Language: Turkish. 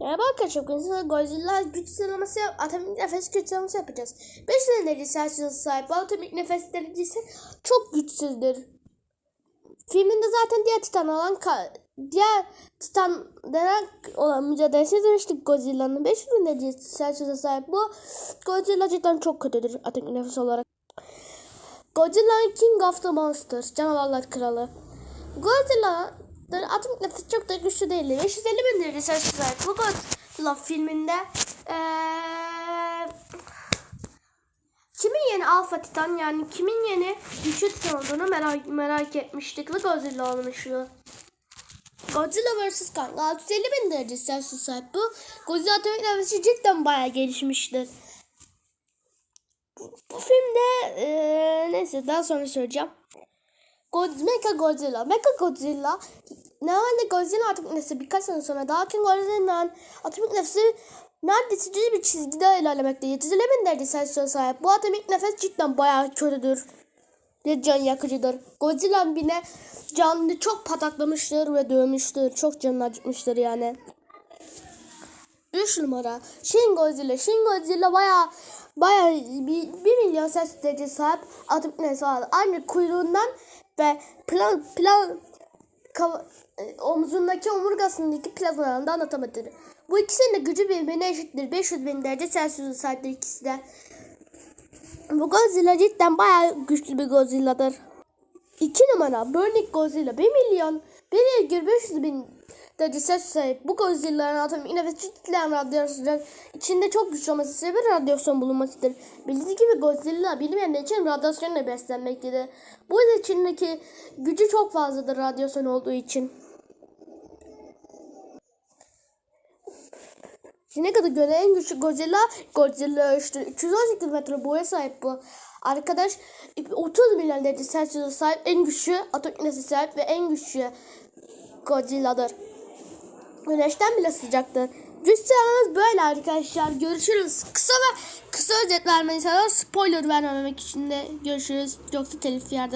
Merhaba arkadaşlar. Bugün size Godzilla güç sıralaması, atomik nefes güç sıralaması yapacağız. 5 derece Celsius'a sahip atomik nefes derecesi çok güçsüzdür. Filminde zaten diğer Titan olan diğer Titan denen olan mücadelesi demiştik Godzilla'nın 5 derece Celsius'a sahip bu Godzilla cidden çok kötüdür atomik nefes olarak. Godzilla King of the Monsters, canavarlar kralı. Godzilla atomik nefes çok da güçlü değildi. 550 bin sahip. Bu Godzilla filminde eee kimin yeni Alpha Titan yani kimin yeni güçlü Titan olduğunu merak, merak etmiştik ve Godzilla olmuştu. Godzilla vs. Kong 650 bin derece Celsius'a sahip bu. Godzilla atomik nefesi cidden bayağı gelişmiştir. Bu, bu filmde eee, neyse daha sonra söyleyeceğim. Mecha Godzilla. Mecha Godzilla normalde Godzilla atomik nefesi birkaç sene sonra daha King Godzilla'nın atomik nefesi neredeyse düz bir çizgide ilerlemekte. 750 bin derece Celsius'a sahip. Bu atomik nefes cidden bayağı kötüdür. Ve can yakıcıdır. Godzilla bile canını çok pataklamıştır ve dövmüştür. Çok canını acıtmıştır yani. 3 numara Shin Godzilla. Shin Godzilla baya baya 1 milyon ses derece sahip atomik nefes var. Aynı kuyruğundan ve plan plan kav- e, omzundaki omurgasındaki plazmalarında anlatamadır. Bu ikisinin de gücü birbirine eşittir. 500 bin derece Celsius'a sahiptir ikisi de. Bu Godzilla cidden bayağı güçlü bir Godzilla'dır. 2 numara Burning Godzilla 1 milyon 1,500 bin derece Celsius'a sahip. Bu Godzilla'nın atomik nefes cidden radyasyon içinde çok güçlü olması sebebi radyasyon bulunmasıdır. Bildiğiniz gibi Godzilla bilinmeyenler için radyasyonla beslenmektedir. Bu yüzden içindeki gücü çok fazladır radyasyon olduğu için. Şimdiye kadar göre en güçlü Godzilla Godzilla 3'tür. 318 metre boya sahip bu. Arkadaş 30 milyon derece Celsius'a sahip en güçlü atomik nefese sahip ve en güçlü Godzilla'dır. Güneşten bile sıcaktır. Sıramız böyle arkadaşlar. Görüşürüz. Kısa ve kısa özet vermeyi sana spoiler vermemek için de görüşürüz. Yoksa telif yerde.